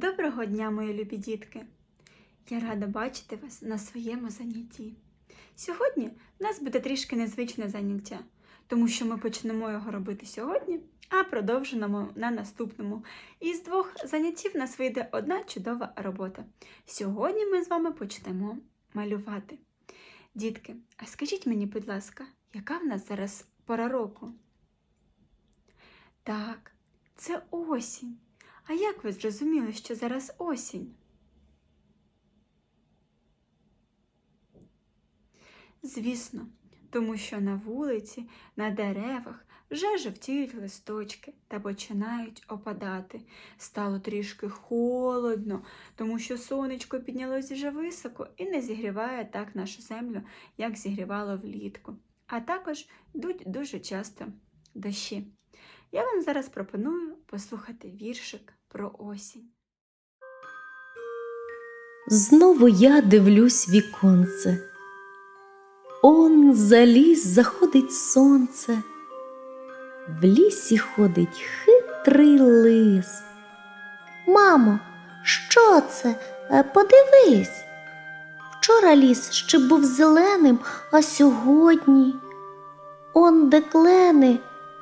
Доброго дня, мої любі дітки! Я рада бачити вас на своєму занятті. Сьогодні в нас буде трішки незвичне заняття, тому що ми почнемо його робити сьогодні, а продовжимо на наступному. Із двох заняттів нас вийде одна чудова робота. Сьогодні ми з вами почнемо малювати. Дітки, а скажіть мені, будь ласка, яка в нас зараз пора року? Так, це осінь. А як ви зрозуміли, що зараз осінь? Звісно, тому що на вулиці, на деревах вже жовтіють листочки та починають опадати. Стало трішки холодно, тому що сонечко піднялось вже високо і не зігріває так нашу землю, як зігрівало влітку. А також йдуть дуже часто дощі. Я вам зараз пропоную послухати віршик про осінь. Знову я дивлюсь віконце. Он за ліс заходить сонце. В лісі ходить хитрий лис. Мамо, що це? Е, Подивись. Вчора ліс ще був зеленим, а сьогодні он де клени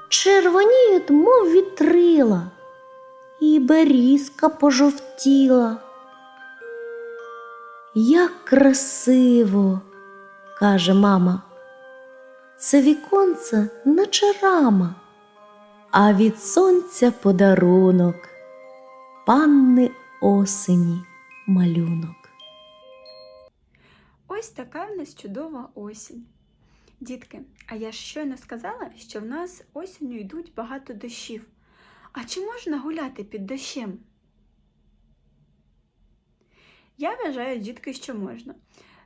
червоніють, мов вітрила, і берізка пожовтіла. Як красиво, каже мама. Це віконце наче рама, а від сонця подарунок, панни осені малюнок. Ось така в нас чудова осінь. Дітки, а я ж щойно сказала, що в нас осінню йдуть багато дощів. А чи можна гуляти під дощем? Я вважаю, дітки, що можна.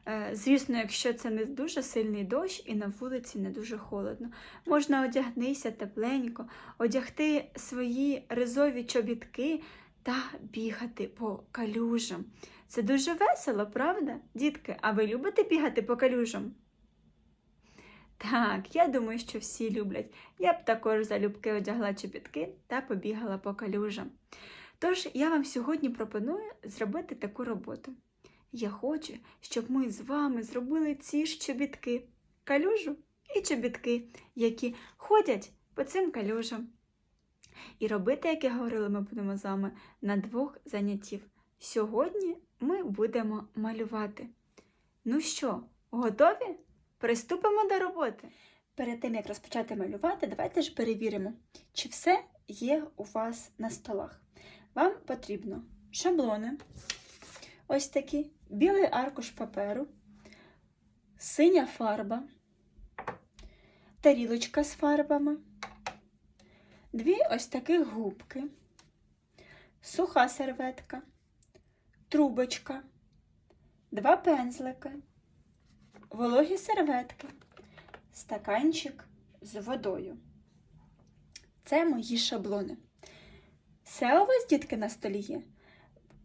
Е, Звісно, якщо це не дуже сильний дощ і на вулиці не дуже холодно, можна одягнися тепленько, одягти свої ризові чобітки та бігати по калюжам. Це дуже весело, правда, дітки? А ви любите бігати по калюжам? Так, я думаю, що всі люблять. Я б також залюбки одягла чобітки та побігала по калюжам. Тож я вам сьогодні пропоную зробити таку роботу. Я хочу, щоб ми з вами зробили ці ж чобітки, калюжу і чобітки, які ходять по цим калюжам. І робити, як я говорила, ми будемо з вами на двох заняттів. Сьогодні ми будемо малювати. Ну що, готові? Приступимо до роботи. Перед тим, як розпочати малювати, давайте ж перевіримо, чи все є у вас на столах. Вам потрібно шаблони, ось такі, білий аркуш паперу, синя фарба, тарілочка з фарбами, дві ось таких губки, суха серветка, трубочка, два пензлики, вологі серветки, стаканчик з водою. Це мої шаблони. Все у вас, дітки, на столі є?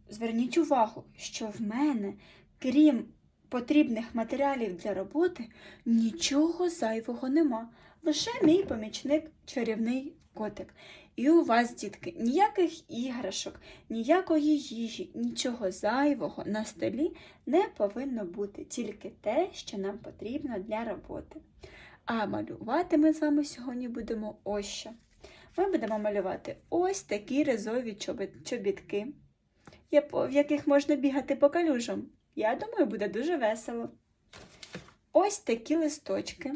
Зверніть увагу, що в мене, крім потрібних матеріалів для роботи, нічого зайвого нема. Лише мій помічник чарівний котик. І у вас, дітки, ніяких іграшок, ніякої їжі, нічого зайвого на столі не повинно бути, тільки те, що нам потрібно для роботи. А малювати ми з вами сьогодні будемо ось що. Ми будемо малювати ось такі ризові чобітки, в яких можна бігати по калюжам. Я думаю, буде дуже весело. Ось такі листочки.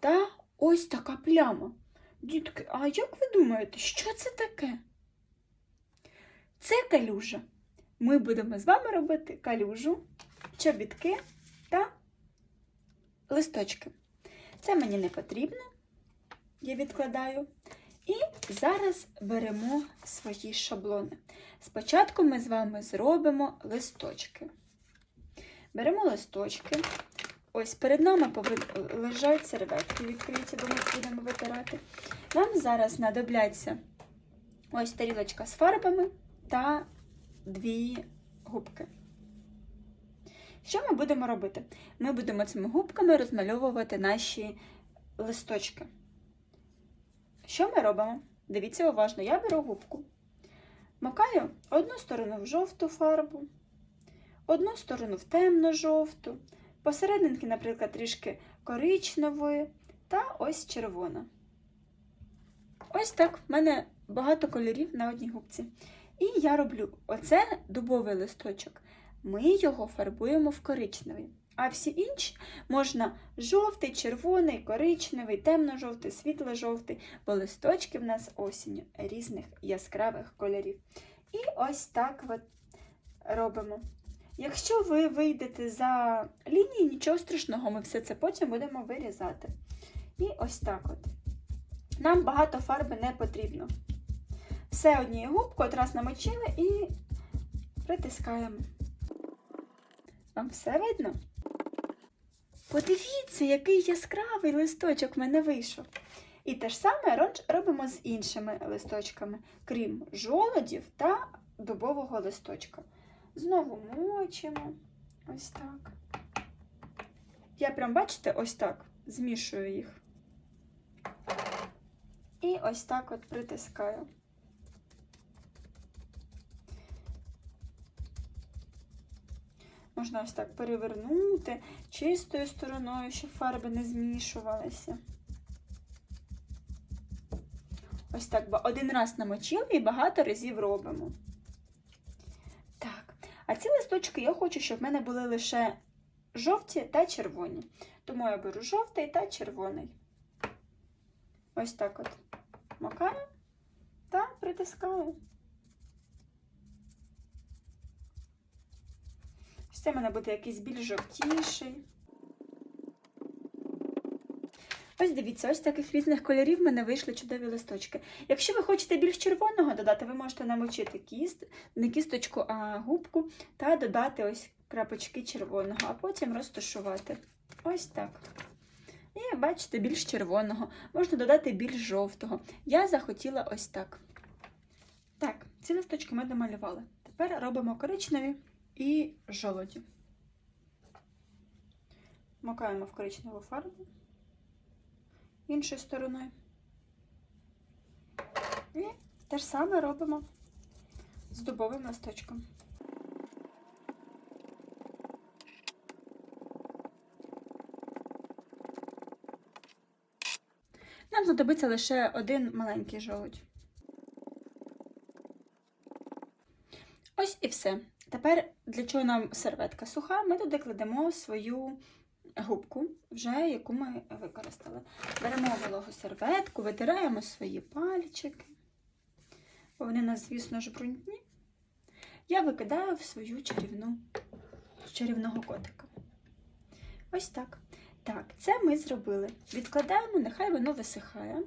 Та ось така пляма. Дітки, а як ви думаєте, що це таке? Це калюжа. Ми будемо з вами робити калюжу, чобітки та листочки. Це мені не потрібно я відкладаю. І зараз беремо свої шаблони. Спочатку ми з вами зробимо листочки. Беремо листочки. Ось перед нами лежать серветки відкриті, бо ми будемо витирати. Нам зараз знадобляться ось тарілочка з фарбами та дві губки. Що ми будемо робити? Ми будемо цими губками розмальовувати наші листочки. Що ми робимо? Дивіться уважно, я беру губку, Макаю одну сторону в жовту фарбу, одну сторону в темно-жовту, посерединки, наприклад, трішки коричневої та ось червона. Ось так, в мене багато кольорів на одній губці. І я роблю оце дубовий листочок. Ми його фарбуємо в коричневий. А всі інші можна жовтий, червоний, коричневий, темно-жовтий, світло-жовтий, бо листочки в нас осінню різних яскравих кольорів. І ось так от робимо. Якщо ви вийдете за лінії, нічого страшного, ми все це потім будемо вирізати. І ось так от. Нам багато фарби не потрібно. Все однією губкою от раз намочили і притискаємо. Вам все видно? Подивіться, який яскравий листочок в мене вийшов. І те ж саме робимо з іншими листочками, крім жолодів та дубового листочка. Знову мочимо. Ось так. Я прям, бачите, ось так змішую їх. І ось так от притискаю. Можна ось так перевернути чистою стороною, щоб фарби не змішувалися. Ось так один раз намочили і багато разів робимо. Листочки я хочу, щоб в мене були лише жовті та червоні. Тому я беру жовтий та червоний. Ось так от макаю та притискаю. Це в мене буде якийсь більш жовтіший. Ось дивіться, ось таких різних кольорів в мене вийшли чудові листочки. Якщо ви хочете більш червоного додати, ви можете намочити кіст, не кісточку, а губку, та додати ось крапочки червоного, а потім розташувати. Ось так. І бачите, більш червоного. Можна додати більш жовтого. Я захотіла ось так. Так, ці листочки ми домалювали. Тепер робимо коричневі і жолоді. Макаємо в коричневу фарбу іншою стороною. І те ж саме робимо з дубовим листочком. Нам знадобиться лише один маленький жолудь. Ось і все. Тепер для чого нам серветка суха, ми туди кладемо свою губку, вже яку ми використали. Беремо вологу серветку, витираємо свої пальчики, бо вони нас, звісно ж, брудні. Я викидаю в свою чарівну, чарівного котика. Ось так. Так, це ми зробили. Відкладаємо, нехай воно висихає.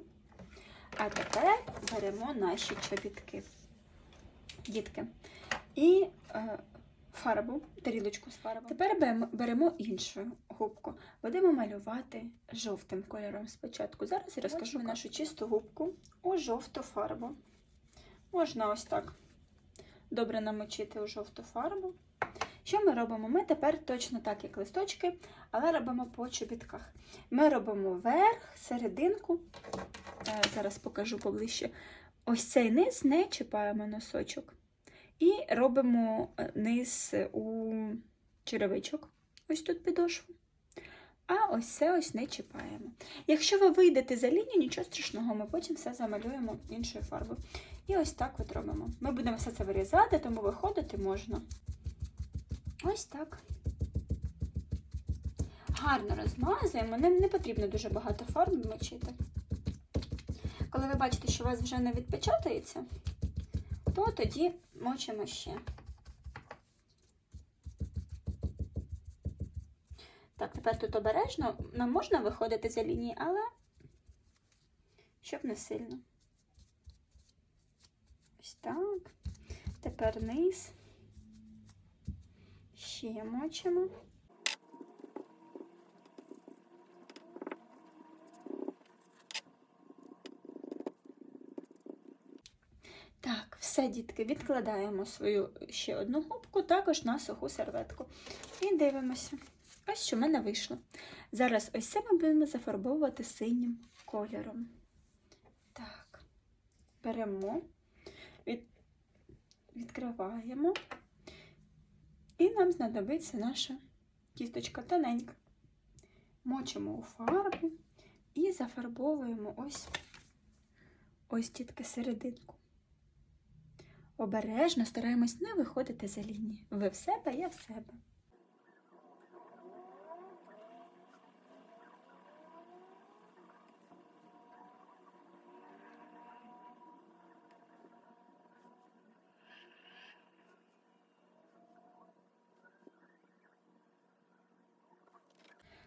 А тепер беремо наші чобітки. Дітки. І е, фарбу, тарілочку з фарбою. Тепер беремо, іншу губку. Будемо малювати жовтим кольором спочатку. Зараз я розкажу нашу чисту губку у жовту фарбу. Можна ось так добре намочити у жовту фарбу. Що ми робимо? Ми тепер точно так, як листочки, але робимо по чобітках. Ми робимо верх, серединку. Е, Зараз покажу поближче. Ось цей низ не чіпаємо носочок. І робимо е, низ у черевичок, ось тут підошву. А ось це ось не чіпаємо. Якщо ви вийдете за лінію, нічого страшного, ми потім все замалюємо іншою фарбою. І ось так от робимо. Ми будемо все це вирізати, тому виходити можна. Ось так. Гарно розмазуємо, нам не потрібно дуже багато фарб мочити. Коли ви бачите, що у вас вже не відпечатається, то тоді мочимо ще. Так, тепер тут обережно нам можна виходити за лінії, але щоб не сильно. Ось так. Тепер низ. Ще мочимо. Так, все, дітки, відкладаємо свою ще одну губку, також на суху серветку. І дивимося. Ось що в мене вийшло. Зараз ось це ми будемо зафарбовувати синім кольором. Так, беремо, від... відкриваємо. І нам знадобиться наша кісточка тоненька. Мочимо у фарбу і зафарбовуємо ось ось тітки серединку. Обережно стараємось не виходити за лінію. Ви в себе, я в себе.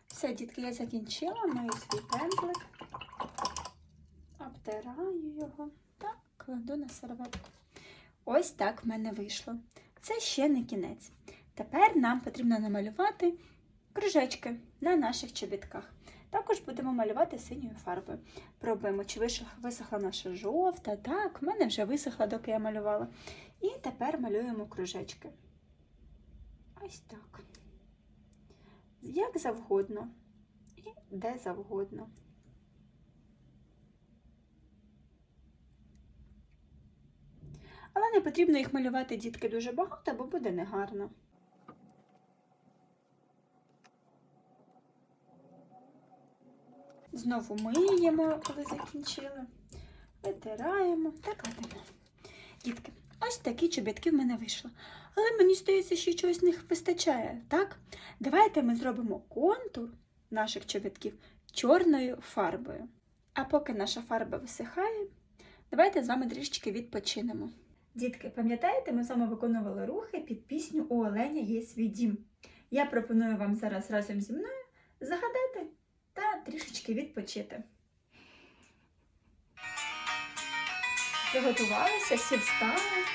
Все, дітки, я закінчила, мою свій пензлик, обтираю його та кладу на серветку. Ось так в мене вийшло. Це ще не кінець. Тепер нам потрібно намалювати кружечки на наших чобітках. Також будемо малювати синьою фарбою. Пробуємо, чи висохла наша жовта. Так, в мене вже висохла, доки я малювала. І тепер малюємо кружечки. Ось так. Як завгодно. І де завгодно. Але не потрібно їх малювати дітки дуже багато, бо буде негарно. Знову миємо, коли закінчили, витираємо та кладемо. Дітки, ось такі чобітки в мене вийшло. Але мені здається, що чогось не вистачає, так? Давайте ми зробимо контур наших чобітків чорною фарбою. А поки наша фарба висихає, давайте з вами трішечки відпочинемо. Дітки, пам'ятаєте, ми з вами виконували рухи під пісню У Оленя є свій дім. Я пропоную вам зараз разом зі мною загадати та трішечки відпочити. Приготувалися, всі встали.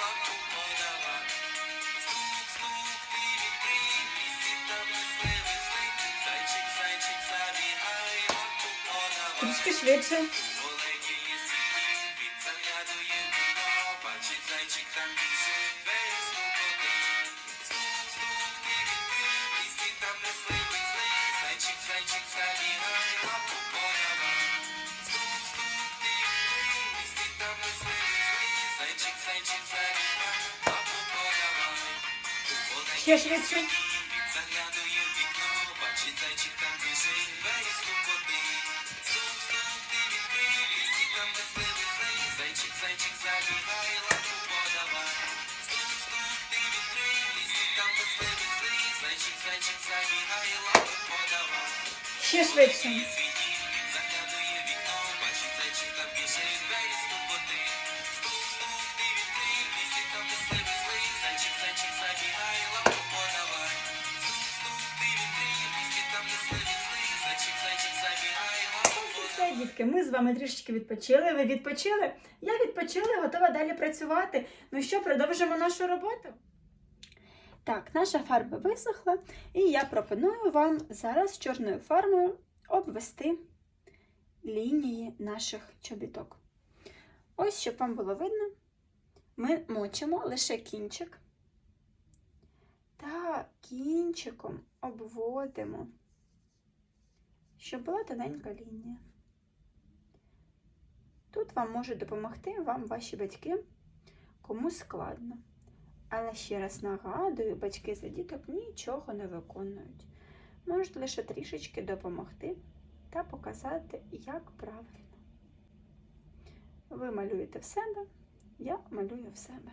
Лапку подавай. Трішки швидше. Ще швидше. заглядує в вікно, бачить зайчик біжить, двері стукотить. Стук, стук, ти відкрий, лісі там мисливець злий. Зайчик, зайчик, забігай, лапу подавай. Стук, стук, ти відкрий, лісі там мисливець злий. Зайчик, зайчик, забігай, лапу подавай. Ще швидше. Подавай. Ми з вами трішечки відпочили. Ви відпочили? Я відпочила, готова далі працювати. Ну що, продовжимо нашу роботу? Так, наша фарба висохла, і я пропоную вам зараз чорною фарбою обвести лінії наших чобіток. Ось, щоб вам було видно, ми мочимо лише кінчик та кінчиком обводимо, щоб була тоненька лінія. Тут вам можуть допомогти вам ваші батьки, кому складно. Але ще раз нагадую, батьки за діток нічого не виконують. Можуть лише трішечки допомогти та показати, як правильно. Ви малюєте в себе, я малюю в себе.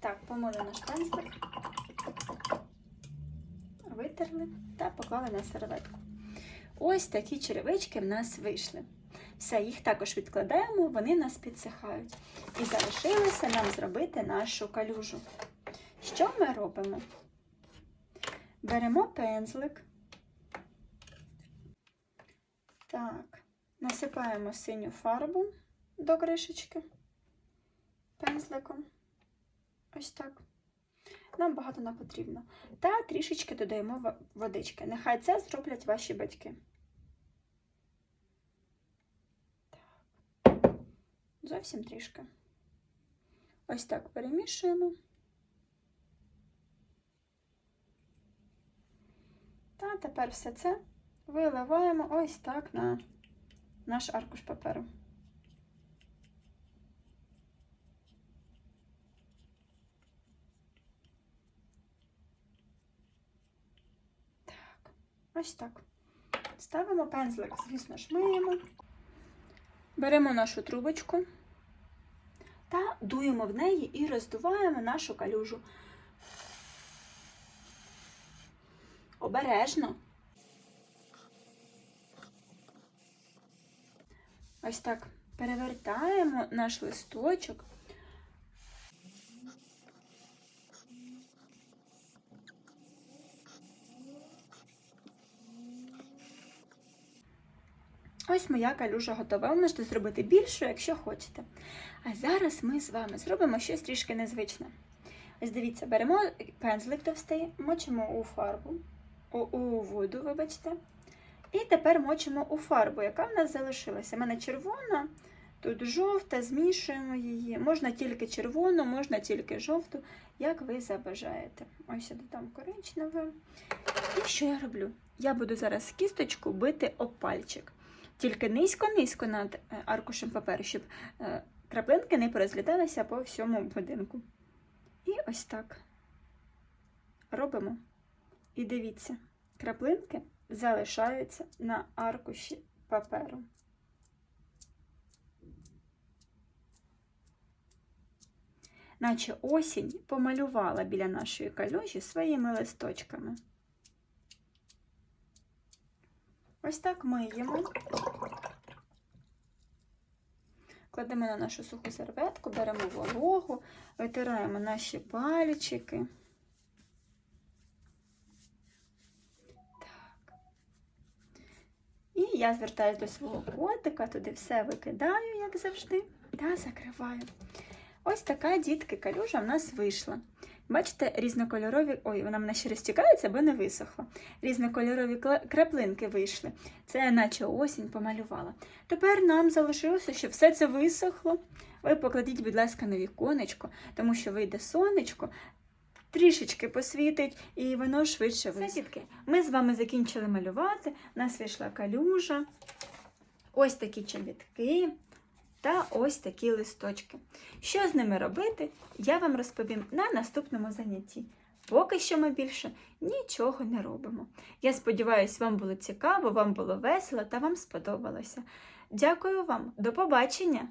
Так, помили наш пензлик, витерли та поклали на серветку. Ось такі черевички в нас вийшли. Все, їх також відкладаємо, вони нас підсихають. І залишилося нам зробити нашу калюжу. Що ми робимо? Беремо пензлик. Так, насипаємо синю фарбу до кришечки пензликом. Ось так. Нам багато не потрібно. Та трішечки додаємо водички. Нехай це зроблять ваші батьки. Так. Зовсім трішки. Ось так перемішуємо. Та тепер все це виливаємо ось так на наш аркуш паперу. Так, ось так. Ставимо пензлик, звісно ж. Беремо нашу трубочку та дуємо в неї і роздуваємо нашу калюжу. Обережно. Ось так перевертаємо наш листочок. Ось моя калюжа готова. Ви можете зробити більшу, якщо хочете. А зараз ми з вами зробимо щось трішки незвичне. Ось дивіться, беремо пензлик товстий, мочимо у фарбу, у, у воду, вибачте. І тепер мочимо у фарбу, яка в нас залишилася. У мене червона, тут жовта, змішуємо її. Можна тільки червону, можна тільки жовту, як ви забажаєте. Ось я додам коричневе. І що я роблю? Я буду зараз кісточку бити об пальчик. Тільки низько-низько над е, аркушем паперу, щоб е, краплинки не порозліталися по всьому будинку. І ось так робимо. І дивіться, краплинки залишаються на аркуші паперу. Наче осінь помалювала біля нашої калюжі своїми листочками. Ось так миємо. Кладемо на нашу суху серветку, беремо вологу, витираємо наші пальчики. Так. І я звертаюся до свого котика, туди все викидаю, як завжди, та закриваю. Ось така дітки калюжа в нас вийшла. Бачите, різнокольорові. Ой, вона мене ще розтікається, бо не висохла. Різнокольорові краплинки вийшли. Це я наче осінь помалювала. Тепер нам залишилося, щоб все це висохло. Ви покладіть, будь ласка, на віконечко, тому що вийде сонечко, трішечки посвітить, і воно швидше дітки, ми з вами закінчили малювати. У нас вийшла калюжа. Ось такі чобітки та ось такі листочки. Що з ними робити, я вам розповім на наступному занятті. Поки що ми більше нічого не робимо. Я сподіваюся, вам було цікаво, вам було весело та вам сподобалося. Дякую вам, до побачення!